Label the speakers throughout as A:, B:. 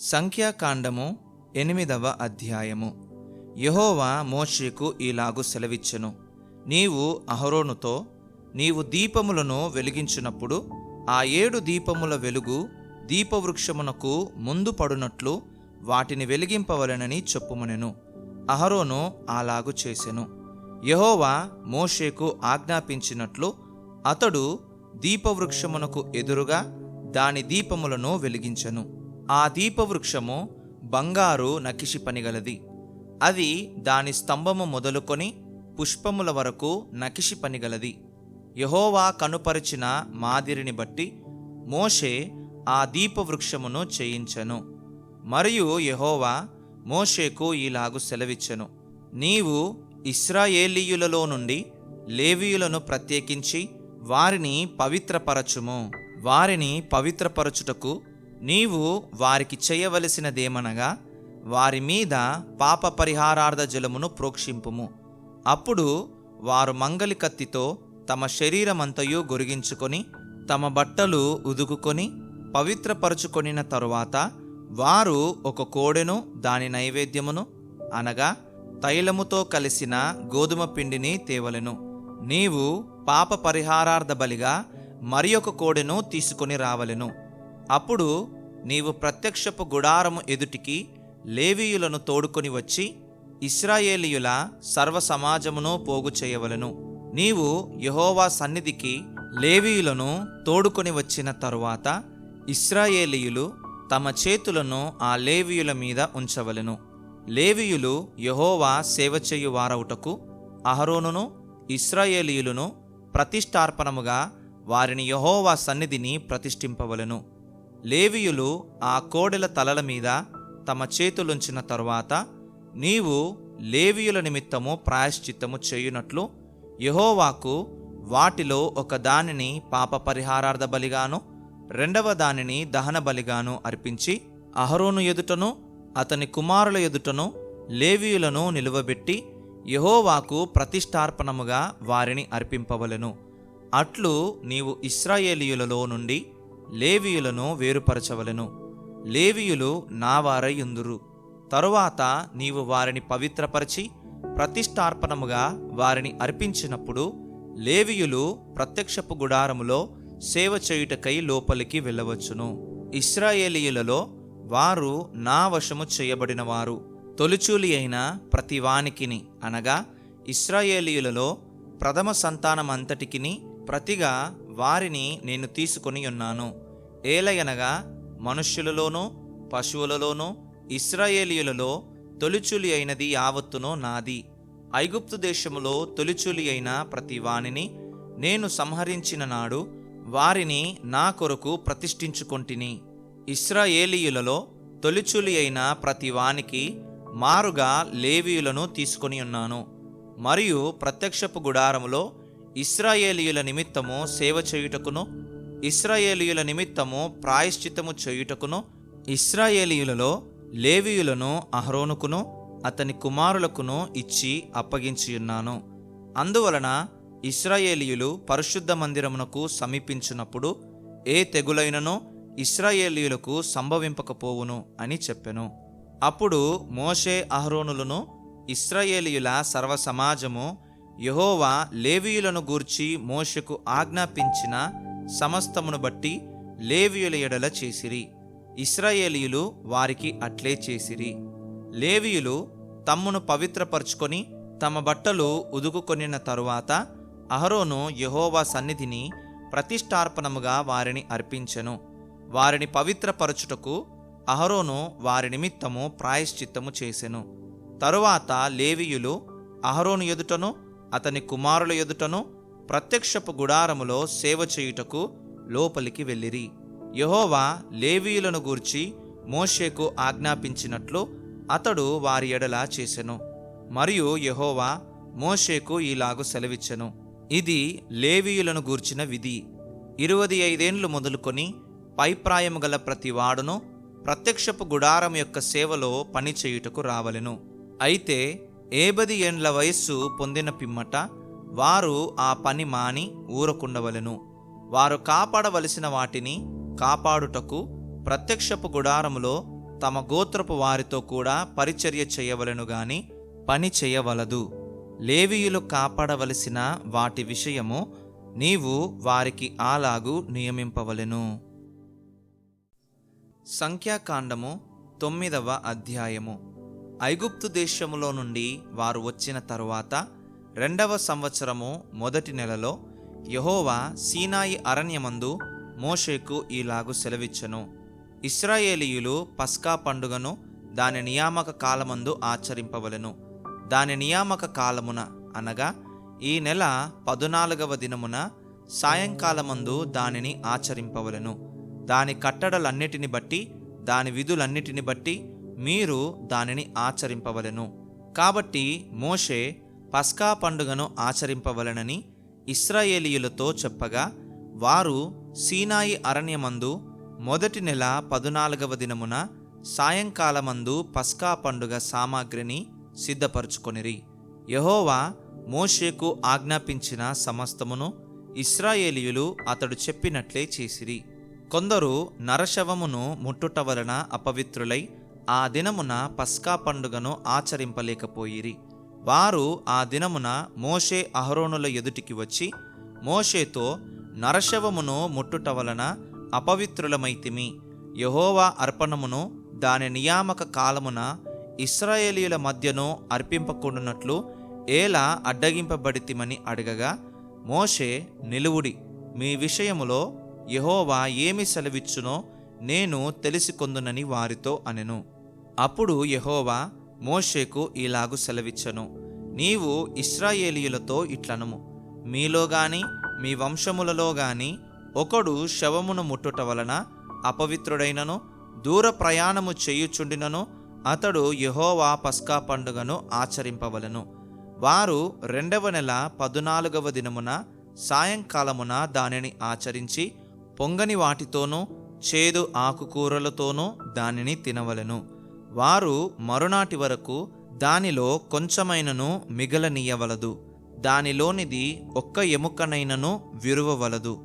A: సంఖ్యాకాండము ఎనిమిదవ అధ్యాయము. యహోవా మోషేకు ఈలాగు సెలవిచ్చెను. నీవు అహరోనుతో నీవు దీపములను వెలిగించినప్పుడు ఆ ఏడు దీపముల వెలుగు దీపవృక్షమునకు ముందు పడునట్లు వాటిని వెలిగింపవలెనని చెప్పుమనెను. అహరోను అలాగు చేసెను. యహోవా మోషేకు ఆజ్ఞాపించినట్లు అతడు దీపవృక్షమునకు ఎదురుగా దాని దీపములను వెలిగించెను. ఆ దీపవృక్షము బంగారు నకిషి పనిగలది. అది దాని స్తంభము మొదలుకొని పుష్పముల వరకు నకిషి పనిగలది. యహోవా కనుపరిచిన మాదిరిని బట్టి మోషే ఆ దీపవృక్షమును చేయించెను. మరియు యహోవా మోషేకు ఇలాగు సెలవిచ్చెను. నీవు ఇస్రాయేలీయులలో నుండి లేవీయులను ప్రత్యేకించి వారిని పవిత్రపరచుము. వారిని పవిత్రపరచుటకు నీవు వారికి చేయవలసినదేమనగా వారి మీద పాప పరిహారార్థ జలమును ప్రోక్షింపుము. అప్పుడు వారు మంగలి కత్తితో తమ శరీరమంతయు గొరిగించుకొని తమ బట్టలు ఉదుకుకొని పవిత్రపరచుకొనిన తరువాత వారు ఒక కోడెను దాని నైవేద్యమును అనగా తైలముతో కలిసిన గోధుమ పిండిని తేవలెను. నీవు పాప పరిహారార్థ బలిగా మరి ఒక కోడెను తీసుకొని రావలెను. అప్పుడు నీవు ప్రత్యక్షపు గుడారము ఎదుటికి లేవీయులను తోడుకొని వచ్చి ఇస్రాయేలీయుల సర్వ సమాజమును పోగు చేయవలను. నీవు యహోవా సన్నిధికి లేవీయులను తోడుకొని వచ్చిన తరువాత ఇస్రాయేలీయులు తమ చేతులను ఆ లేవీయుల మీద ఉంచవలెను. లేవీయులు యహోవా సేవ చేయు వారవుటకు అహరోనును ఇస్రాయేలీయులను ప్రతిష్టార్పణముగా వారిని యహోవా సన్నిధిని ప్రతిష్ఠింపవలను. లేవియులు ఆ కోడెల తలల మీద తమ చేతులుంచిన తరువాత నీవు లేవియుల నిమిత్తము ప్రాయశ్చిత్తము చేయునట్లు యహోవాకు వాటిలో ఒక దానిని పాప పరిహారార్థ బలిగాను రెండవ దానిని దహన బలిగాను అర్పించి అహరోను ఎదుటను అతని కుమారుల ఎదుటను లేవీయులను నిలువబెట్టి యహోవాకు ప్రతిష్టార్పణముగా వారిని అర్పింపవలెను. అట్లు నీవు ఇస్రాయేలీయులలో నుండి లేవీయులను వేరుపరచవలెను. లేవీయులు నావారయుందురు తరువాత నీవు వారిని పవిత్రపరిచి ప్రతిష్టార్పణముగా వారిని అర్పించినప్పుడు లేవీయులు ప్రత్యక్షపు గుడారములో సేవ చేయుటకై లోపలికి వెళ్ళవచ్చును. ఇస్రాయేలీయులలో వారు నా వశము చేయబడినవారు. తొలిచూలి అయిన ప్రతి వానికిని అనగా ఇస్రాయేలీయులలో ప్రథమ సంతానమంతటికిని ప్రతిగా వారిని నేను తీసుకొని ఉన్నాను. ఏలయనగా మనుష్యులలోనూ పశువులలోనూ ఇస్రాయేలీయులలో తొలిచూలి అయినది యావత్తునో నాది. ఐగుప్తు దేశములో తొలిచూలి అయిన ప్రతి వానిని నేను సంహరించిన నాడు వారిని నా కొరకు ప్రతిష్ఠించుకొంటిని. ఇస్రాయేలీయులలో తొలిచూలి అయిన ప్రతి వానికి మారుగా లేవీయులను తీసుకొని ఉన్నాను. మరియు ప్రత్యక్షపు గుడారములో ఇస్రాయేలీయుల నిమిత్తము సేవ చేయుటకును ఇస్రాయేలీయుల నిమిత్తము ప్రాయశ్చిత్తము చేయుటకును ఇస్రాయేలీయులలో లేవీయులను అహరోనుకును అతని కుమారులకును ఇచ్చి అప్పగించియున్నాను. అందువలన ఇస్రాయేలీయులు పరిశుద్ధ మందిరమునకు సమీపించినప్పుడు ఏ తెగులైననో ఇస్రాయేలీయులకు సంభవింపకపోవును అని చెప్పెను. అప్పుడు మోషే అహరోనులను ఇస్రాయేలీయుల సర్వ సమాజము యహోవా లేవీయులను గూర్చి మోషకు ఆజ్ఞాపించిన సమస్తమును బట్టి లేవీయుల ఎడల చేసిరి. ఇస్రాయేలీయులు వారికి అట్లే చేసిరి. లేవీయులు తమ్మును పవిత్రపరుచుకొని తమ బట్టలు ఉదుకుకొనిన తరువాత అహరోను యహోవా సన్నిధిని ప్రతిష్టార్పణముగా వారిని అర్పించెను. వారిని పవిత్రపరచుటకు అహరోను వారి నిమిత్తము ప్రాయశ్చిత్తము చేసెను. తరువాత లేవీయులు అహరోను ఎదుటను అతని కుమారుల ఎదుటను ప్రత్యక్షపు గుడారములో సేవ చేయుటకు లోపలికి వెళ్ళిరి. యహోవా లేవీయులను గూర్చి మోషేకు ఆజ్ఞాపించినట్లు అతడు వారి ఎడలా చేసెను. మరియు యహోవా మోషేకు ఇలాగు సెలవిచ్చెను. ఇది లేవీయులను గూర్చిన విధి. ఇరవై ఐదేండ్లు మొదలుకొని పైప్రాయము గల ప్రతివాడును ప్రత్యక్షపు గుడారం యొక్క సేవలో పని చేయుటకు రావలెను. అయితే ఏబది ఏండ్ల వయస్సు పొందిన పిమ్మట వారు ఆ పని మాని ఊరకుండవలెను. వారు కాపాడవలసిన వాటిని కాపాడుటకు ప్రత్యక్షపు గుడారములో తమ గోత్రపు వారితో కూడా పరిచర్య చేయవలెను గాని పని చేయవలదు. లేవీయులు కాపాడవలసిన వాటి విషయము నీవు వారికి ఆలాగు నియమింపవలెను. సంఖ్యాకాండము తొమ్మిదవ అధ్యాయము. ఐగుప్తు దేశములో నుండి వారు వచ్చిన తరువాత రెండవ సంవత్సరము మొదటి నెలలో యహోవా సీనాయి అరణ్యమందు మోషేకు ఈలాగు సెలవిచ్చెను. ఇస్రాయేలీయులు పస్కా పండుగను దాని నియామక కాలమందు ఆచరింపవలెను. దాని నియామక కాలమున అనగా ఈ నెల పదునాలుగవ దినమున సాయంకాలమందు దానిని ఆచరింపవలను. దాని కట్టడలన్నిటిని బట్టి దాని విధులన్నిటిని బట్టి మీరు దానిని ఆచరింపవలెను. కాబట్టి మోషే పస్కా పండుగను ఆచరింపవలెనని ఇస్రాయేలీయులతో చెప్పగా వారు సీనాయి అరణ్యమందు మొదటి నెల పదునాలుగవ దినమున సాయంకాలమందు పస్కా పండుగ సామాగ్రిని సిద్ధపరుచుకొనిరి. యహోవా మోషేకు ఆజ్ఞాపించిన సమస్తమును ఇస్రాయేలీయులు అతడు చెప్పినట్లే చేసిరి. కొందరు నరశవమును ముట్టుట వలన అపవిత్రులై ఆ దినమున పస్కా పండుగను ఆచరింపలేకపోయిరి. వారు ఆ దినమున మోషే అహరోనుల ఎదుటికి వచ్చి మోషేతో నరశవమును ముట్టుట వలన అపవిత్రులమైతిమి. యహోవా అర్పణమును దాని నియామక కాలమున ఇస్రాయేలీయుల మధ్యను అర్పింపకుండునట్లు ఏలా అడ్డగింపబడితిమని అడగగా మోషే నిలువుడి. మీ విషయములో యహోవా ఏమి సెలవిచ్చునో నేను తెలిసికొందునని వారితో అనెను. అప్పుడు యహోవా మోషేకు ఇలాగు సెలవిచ్చను. నీవు ఇస్రాయేలీయులతో ఇట్లనము. మీలో గాని మీ వంశములలో గాని ఒకడు శవమును ముట్టుట వలన అపవిత్రుడైనను దూర ప్రయాణము చేయుచుండినను అతడు యహోవా పస్కా పండుగను ఆచరింపవలను. వారు రెండవ నెల పదునాలుగవ దినమున సాయంకాలమున దానిని ఆచరించి పొంగని వాటితోనూ చేదు ఆకుకూరలతోనూ దానిని తినవలెను. వారు మరునాటి వరకు దానిలో కొంచెమైనను మిగలనీయవలదు. దానిలోనిది ఒక్క ఎముకనైనను విరువవలదు.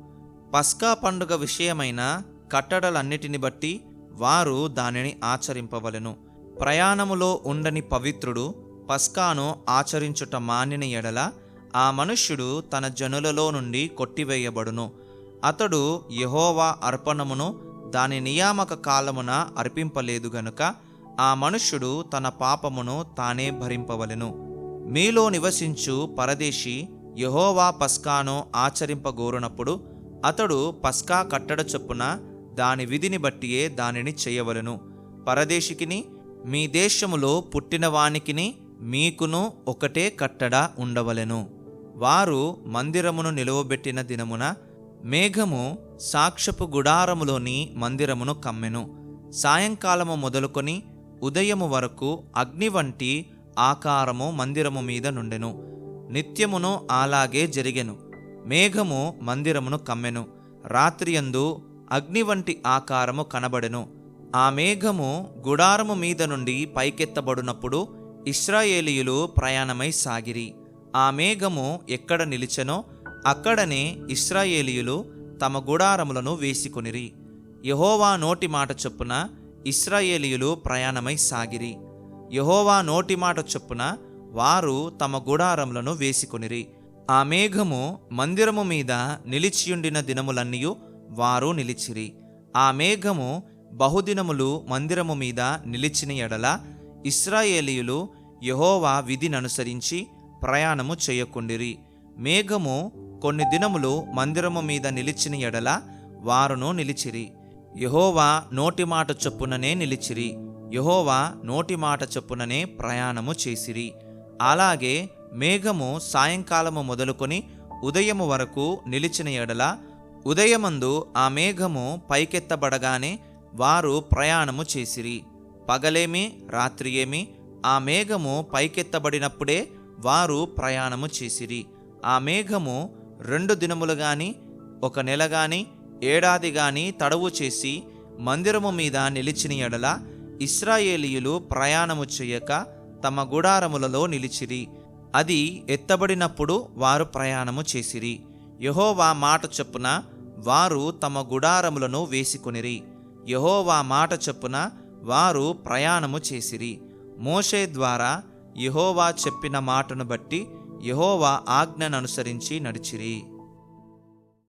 A: పస్కా పండుగ విషయమైన కట్టడలన్నిటిని బట్టి వారు దానిని ఆచరింపవలను. ప్రయాణములో ఉండని పవిత్రుడు పస్కాను ఆచరించుట మానిన ఎడల ఆ మనుష్యుడు తన జనులలో నుండి కొట్టివేయబడును. అతడు యహోవా అర్పణమును దాని నియామక కాలమున అర్పింపలేదు గనుక ఆ మనుష్యుడు తన పాపమును తానే భరింపవలెను. మీలో నివసించు పరదేశి యహోవా పస్కాను ఆచరింపగోరునప్పుడు అతడు పస్కా కట్టడ చొప్పున దాని విధిని బట్టియే దానిని చేయవలెను. పరదేశికిని మీ దేశములో పుట్టినవానికిని మీకును ఒకటే కట్టడ ఉండవలెను. వారు మందిరమును నిలువబెట్టిన దినమున మేఘము సాక్షపు గుడారములోని మందిరమును కమ్మెను. సాయంకాలము మొదలుకొని ఉదయము వరకు అగ్ని వంటి ఆకారము మందిరము మీద నుండెను. నిత్యమును అలాగే జరిగెను. మేఘము మందిరమును కమ్మెను. రాత్రియందు అగ్ని వంటి ఆకారము కనబడెను. ఆ మేఘము గుడారము మీద నుండి పైకెత్తబడినప్పుడు ఇస్రాయేలీయులు ప్రయాణమై సాగిరి. ఆ మేఘము ఎక్కడ నిలిచెనో అక్కడనే ఇస్రాయేలీయులు తమ గుడారములను వేసుకొనిరి. యహోవా నోటి మాట చొప్పున ఇస్రాయేలీయులు ప్రయాణమై సాగిరి. యహోవా నోటి మాట చొప్పున వారు తమ గుడారములను వేసుకొనిరి. ఆ మేఘము మందిరము మీద నిలిచియుండిన దినములన్నీయు వారు నిలిచిరి. ఆ మేఘము బహుదినములు మందిరము మీద నిలిచిన ఎడల ఇస్రాయేలీయులు యహోవా విధిననుసరించి ప్రయాణము చేయకుండిరి. మేఘము కొన్ని దినములు మందిరము మీద నిలిచిన ఎడల వారును నిలిచిరి. యహోవా నోటి మాట చొప్పుననే నిలిచిరి. యహోవా నోటి మాట చొప్పుననే ప్రయాణము చేసిరి. అలాగే మేఘము సాయంకాలము మొదలుకొని ఉదయము వరకు నిలిచిన ఎడల ఉదయమందు ఆ మేఘము పైకెత్తబడగానే వారు ప్రయాణము చేసిరి. పగలేమి రాత్రి ఏమి ఆ మేఘము పైకెత్తబడినప్పుడే వారు ప్రయాణము చేసిరి. ఆ మేఘము రెండు దినములు గాని ఒక నెల గాని ఏడాది గాని తడవు చేసి మందిరము మీద నిలిచిన ఎడల ఇస్రాయేలీయులు ప్రయాణము చేయక తమ గుడారములలో నిలిచిరి. అది ఎత్తబడినప్పుడు వారు ప్రయాణము చేసిరి. యహోవా మాట చొప్పున వారు తమ గుడారములను వేసుకొనిరి. యహోవా మాట చొప్పున వారు ప్రయాణము చేసిరి. మోషే ద్వారా యహోవా చెప్పిన మాటను బట్టి యహోవా ఆజ్ఞను అనుసరించి నడిచిరి.